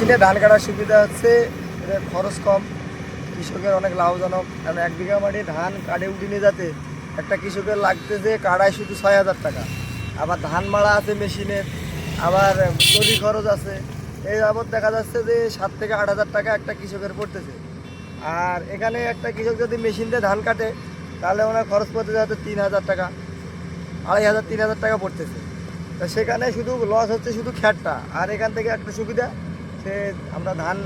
মেশিনে ধান কাটার সুবিধা হচ্ছে এর খরচ কম, কৃষকের অনেক লাভজনক। কারণ এক বিঘা মাটি ধান কাটে উঠে নিয়ে যাতে, একটা কৃষকের লাগতেছে কাড়ায় শুধু ছয় হাজার টাকা। আবার ধান মারা আছে মেশিনের, আবার তৈরি খরচ আছে। এই যাবৎ দেখা যাচ্ছে যে সাত থেকে আট হাজার টাকা একটা কৃষকের পড়তেছে। আর এখানে একটা কৃষক যদি মেশিন দিয়ে ধান কাটে, তাহলে ওনার খরচ পড়তে যাচ্ছে তিন হাজার টাকা, আড়াই হাজার, তিন হাজার টাকা পড়তেছে। তা সেখানে শুধু লস হচ্ছে শুধু খ্যাটটা আর এখান থেকে একটা সুবিধা সে আমরা ধান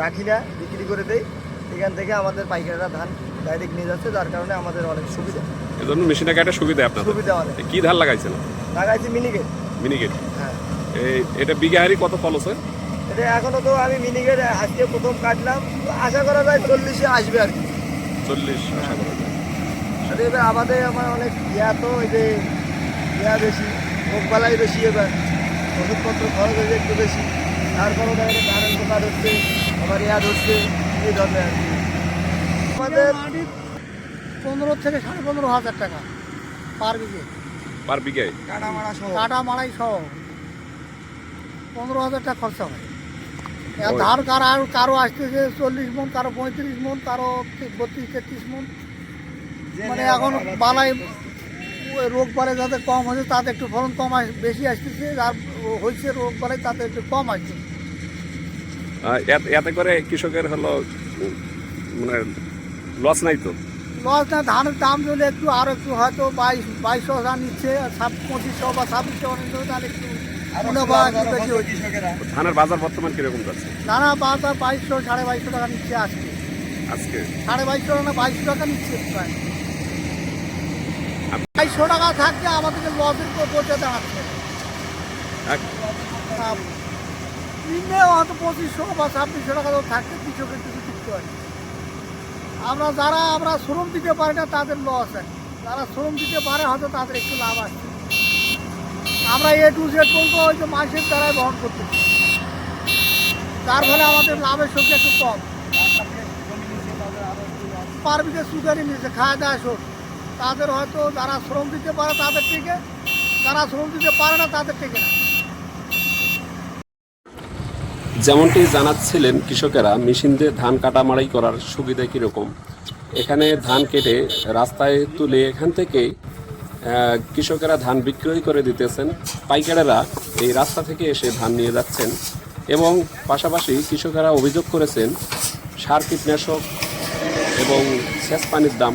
রাখি না বিক্রি করে দেই। এখান থেকে আমাদের পাইকাররা ধান ডাইরেক্ট নিয়ে যাচ্ছে যার কারণে আমাদের অনেক সুবিধা। এজন্য মেশিনে কাটা সুবিধা আপনাদের? সুবিধা অনেক। কি ধান লাগাইছেন? লাগাইছি মিনিকেট। মিনিকেট? হ্যাঁ। এই এটা বিঘা হারি কত ফল হচ্ছে এটা এখনও তো আমি মিনিকেট আজকে প্রথম কাটলাম। আশা করা যায় চল্লিশে আসবে আর কি। চল্লিশ আশা করা যায়। আর এবার আমাদের আমার অনেক ইয়া তো এই যে ইয়া বেশি রোগবালাই বেশি এবার। ওষুধপত্র খরচ হয়েছে একটু বেশি। তারপরেও দেখা যায় ধানের পোকা ধরছে আবার ইয়া ধরছে এই ধরনের আর কি। আমাদের মাটির পনেরো থেকে সাড়ে পনেরো হাজার টাকা পার বিঘে। পার বিঘায় কাটা মারা সহ। কাটা মারাই সহ। পনেরো হাজার টাকা খরচা হয়। ধান কারও আর কারও আসতেছে চল্লিশ মন কারও পঁয়ত্রিশ মন কারও বত্রিশ তেত্রিশ মন। মানে এখন বালাই রোগ বালাই যাতে কম হয়েছে তাতে একটু ফলন কম বেশি আসতেছে। আর হয়েছে রোগ বালাই তাতে একটু কম আসছে আহ, এত- এতে করে কৃষকের হলো মানে লস নাই তো? লস না ধানের দাম যদি একটু আরও একটু হয়তো বাইশ বাইশশো টাকা নিচ্ছে আর পঁচিশশো বা ছাব্বিশশো তাহলে একটু ধানের বাজার বর্তমান কীরকম যাচ্ছে? নানা বাজার বাইশশো সাড়ে বাইশশো টাকা নিচ্ছে আজকে। আজকে? সাড়ে বাইশশো টাকা না বাইশশো টাকা নিচ্ছে প্রায় বাইশশো টাকা থাকলে আমাদেরকে লসের পড়তে দাঁড়াচ্ছে এক- আহ, হয়তো পঁচিশশো বা ছাব্বিশশো টাকা হয়। আমরা যারা, আমরা শ্রম দিতে পারি না, তাদের লস আছে যারা শ্রম দিতে পারে, হয়তো তাদের একটু লাভ আছে। আমরা এ টু জেড বলব যে মাসের দ্বারাই বহন করতে তার ফলে আমাদের লাভের সংখ্যা একটু কম। পার বিঘে সুগারি নিচ্ছে খাওয়া দাওয়া সব তাদের হয়তো যারা শ্রম দিতে পারে, তাদের থেকে যারা শ্রম দিতে পারে না, তাদের থেকে না। যেমনটি জানাচ্ছিলেন কৃষকেরা মেশিন দিয়ে ধান কাটা মাড়াই করার সুবিধা কীরকম? এখানে ধান কেটে রাস্তায় তুলে এখান থেকে কৃষকেরা ধান বিক্রয় করে দিতেছেন। পাইকারেরা এই রাস্তা থেকে এসে ধান নিয়ে যাচ্ছেন এবং পাশাপাশি কৃষকেরা অভিযোগ করেছেন, সার কীটনাশক এবং সেচ পানির দাম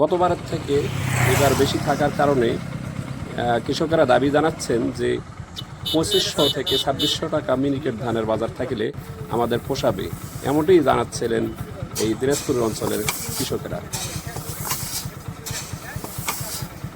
গতবারের থেকে এবার বেশি থাকার কারণে কৃষকেরা দাবি জানাচ্ছেন যে পঁচিশশো থেকে ছাব্বিশশো টাকা মিনিকেট ধানের বাজার থাকলে আমাদের পোষাবে। এমনটাই জানাচ্ছিলেন এই দিনাজপুর অঞ্চলের কৃষকেরা।